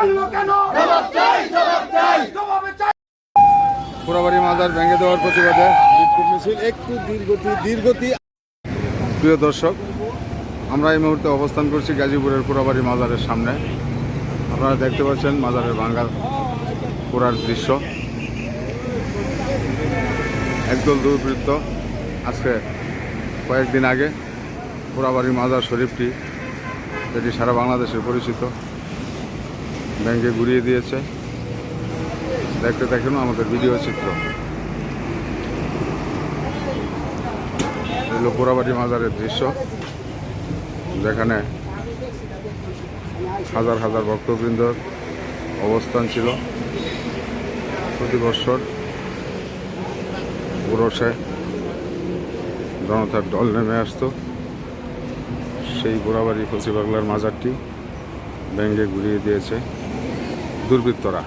মানলো কেন? জবাব চাই জবাব চাই। জবাবে চাই। পোড়াবাড়ি মাজার ভেঙে দেওয়ার প্রতিবাদে বিক্ষোভ মিছিল একটু দীর্ঘতি দীর্ঘতি। প্রিয় দর্শক আমরা এই মুহূর্তে অবস্থান করছি গাজীপুরের পোড়াবাড়ি মাজারের সামনে। আপনারা দেখতে পাচ্ছেন মাজারের ভাঙ্গা পোড়ার দৃশ্য। একদল দুর্বৃত্ত আজকে কয়েকদিন আগে পোড়াবাড়ি মাজার শরীফটি যেটি সারা বাংলাদেশের পরিচিত ব্যাংকে ঘুরিয়ে দিয়েছে। দেখতে দেখেন আমাদের ভিডিও চিত্র। এগুলো পোড়াবাড়ি মাজারের দৃশ্য। যেখানে হাজার হাজার ভক্তবৃন্দর অবস্থান ছিল। প্রতি বছর পুরসে জনতার দল নেমে আসতো। সেই পোড়াবাড়ি ফসি বাংলার মাজারটি ব্যাঙ্গে ঘুরিয়ে দিয়েছে। দুর্বৃত্তরা।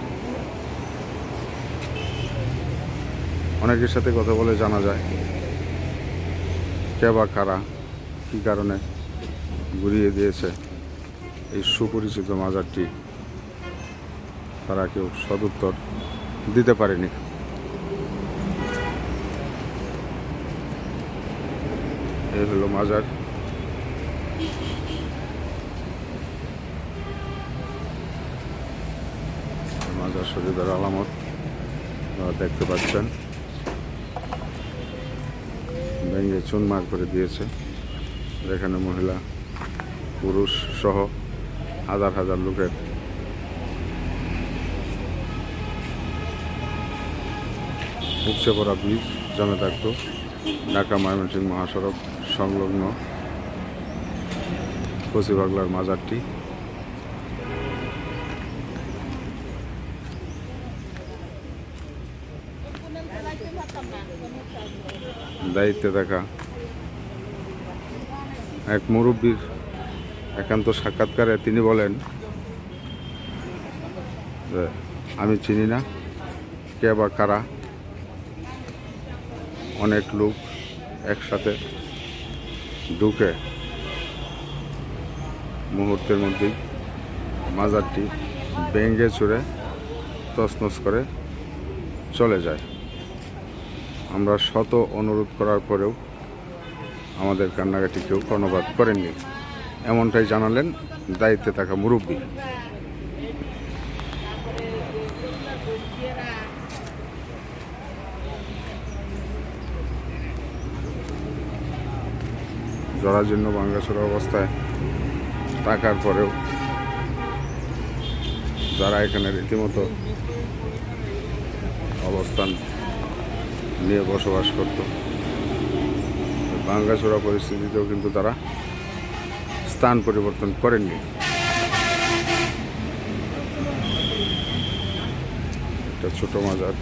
অনেকের সাথে কথা বলে জানা যায়, কে বা কারা, কী কারণে ঘুরিয়ে দিয়েছে এই সুপরিচিত মাজারটি, তারা কেউ সদুত্তর দিতে পারেনি। এই হলো মাজার। মাজার শরীফের আলামত দেখতে পাচ্ছেন। ভেঙে চুনমার করে দিয়েছে। যেখানে মহিলা, পুরুষ সহ হাজার হাজার লোকের। উপচে পড়া বীজ জমে থাকত ঢাকা ময়মনসিংহ মহাসড়ক সংলগ্ন কচিবাগলার মাজারটি। দায়িত্বে থাকা এক মুরব্বীর একান্ত সাক্ষাৎকারে তিনি বলেন আমি চিনি না কে বা কারা। অনেক লোক একসাথে ঢুকে মুহূর্তের মধ্যেই মাজারটি ভেঙে চুরে তছনছ করে চলে যায়। আমরা শত অনুরোধ করার পরেও আমাদের কান্নাকাটি কেউ কর্ণপাত করেননি। এমনটাই জানালেন দায়িত্বে থাকা মুরব্বী। জরাজীর্ণ ভাঙ্গাচোরা অবস্থায় থাকার পরেও যারা এখানে রীতিমতো অবস্থান নিয়ে বসবাস করত। ভাঙ্গাচোরা পরিস্থিতিতেও কিন্তু তারা স্থান পরিবর্তন করেননি। একটা ছোট মাজার।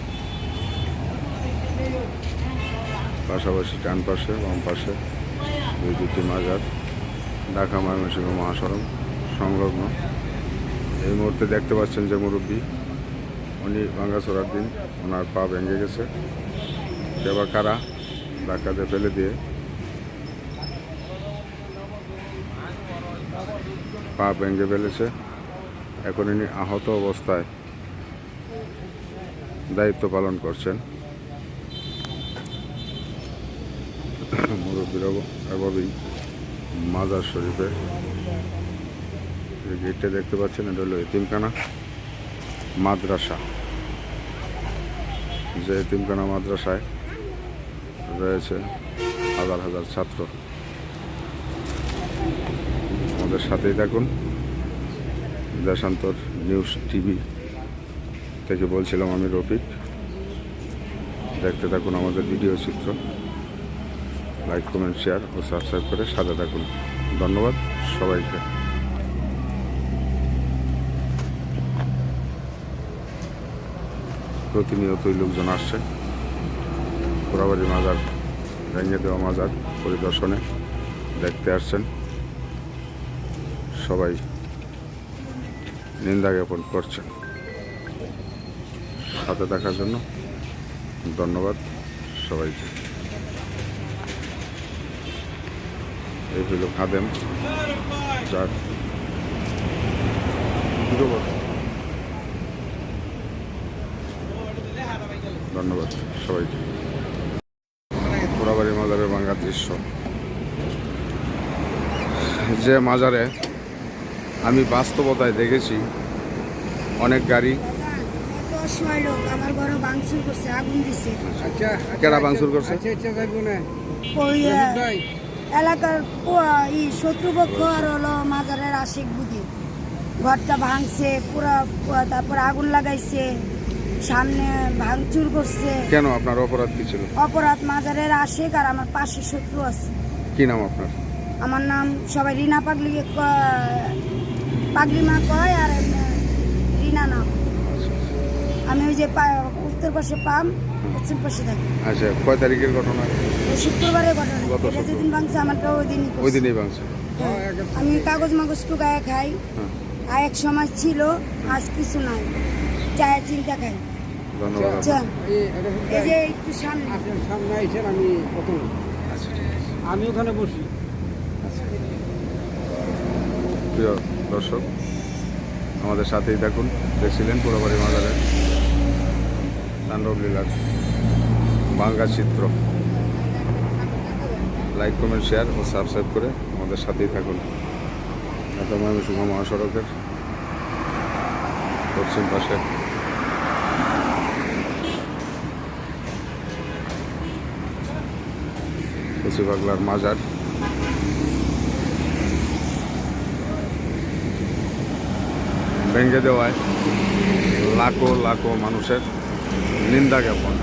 পাশাপাশি ডান পাশে, বাম পাশে দুই দুটি মাজার। ঢাকা ময়মনসিংহ মহাসড়ক সংলগ্ন। এই মুহূর্তে দেখতে পাচ্ছেন যে মুরব্বী, উনি ভাঙ্গাচোরার দিন, ওনার পা ভেঙে গেছে। কে বা কারা ধাক্কাতে ফেলে দিয়ে। পা ভেঙে ফেলেছে। এখন ইনি আহত অবস্থায় দায়িত্ব পালন করছেন। এভাবেই মাজার শরীফে। গেটটা দেখতে পাচ্ছেন, এটা হলো এতিমখানা মাদ্রাসা। যে এতিমখানা মাদ্রাসায় রয়েছে হাজার হাজার ছাত্র। আমাদের সাথেই থাকুন। দেশান্তর নিউজ টিভি থেকে বলছিলাম আমি রফিক। দেখতে থাকুন আমাদের ভিডিও চিত্র। লাইক কমেন্ট শেয়ার ও সাবস্ক্রাইব করে সাথে থাকুন। ধন্যবাদ সবাইকে। প্রতিনিয়তই লোকজন আসছে। পুরাবাড়ি মাজার ভেঙে দেওয়া মাজার পরিদর্শনে দেখতে আসছেন। সবাই নিন্দা জ্ঞাপন করছেন। সাথে দেখার জন্য ধন্যবাদ সবাইকে। এই হইল খাদেম, যার ধন্যবাদ সবাইকে। পোড়াবাড়ি মাজারে ভাঙ্গার দৃশ্য। যে মাজারে আমি বাস্তবতায় দেখেছি অনেক গাড়ি। এত অসহায় আমার ঘরে ভাঙচুর করছে? আগুন দিছে আচ্ছা কেডা ভাঙচুর করছে? আচ্ছা আচ্ছা ভাই। এলাকার শত্রুপক্ষ আর হলো মাজারের আশিক বুদ্ধি ঘরটা ভাঙছে পুরা- তারপর আগুন লাগাইছে। সামনে ভাঙচুর করছে। কেন আপনার অপরাধ কি ছিল? অপরাধ মাজারের আশিক আর আমার পাশে শত্রু আছে। কি নাম আপনার? আমার নাম সবাই রিনা পাগলি মা কয় আর রিনা নাম। আমি ওই যে উত্তর পাশে পাম পশ্চিম পাশে থাকি। আচ্ছা কয় তারিখের ঘটনা? শুক্রবারের ঘটনা। এটা যেদিন ভাঙছে আমারটা ওই দিনই ওই দিনই ভাঙছে। হ্যাঁ। আমি কাগজ মাগজ টুকায় খাই। হ্যাঁ। আর এক সময় ছিল আজ কিছু নাই। চায়ের চিন্তা খাই। ধন্যবাদ। আচ্ছা আপনার সামনে। আইছেন আমি প্রথম। আচ্ছা ওখানে বসি। প্রিয় দর্শক আমাদের সাথেই দেখুন দেখছিলেন পুরোবাড়ি মাজারের তাণ্ডব লীলার বাংলা চিত্র। লাইক কমেন্ট শেয়ার ও সাবস্ক্রাইব করে আমাদের সাথেই থাকুন। এত ময়মনসিংহ মহাসড়কের পশ্চিম পাশে। কচি পাগলার মাজার। ভেঙে দেওয়ায় লাখো লাখো মানুষের নিন্দা জ্ঞাপন।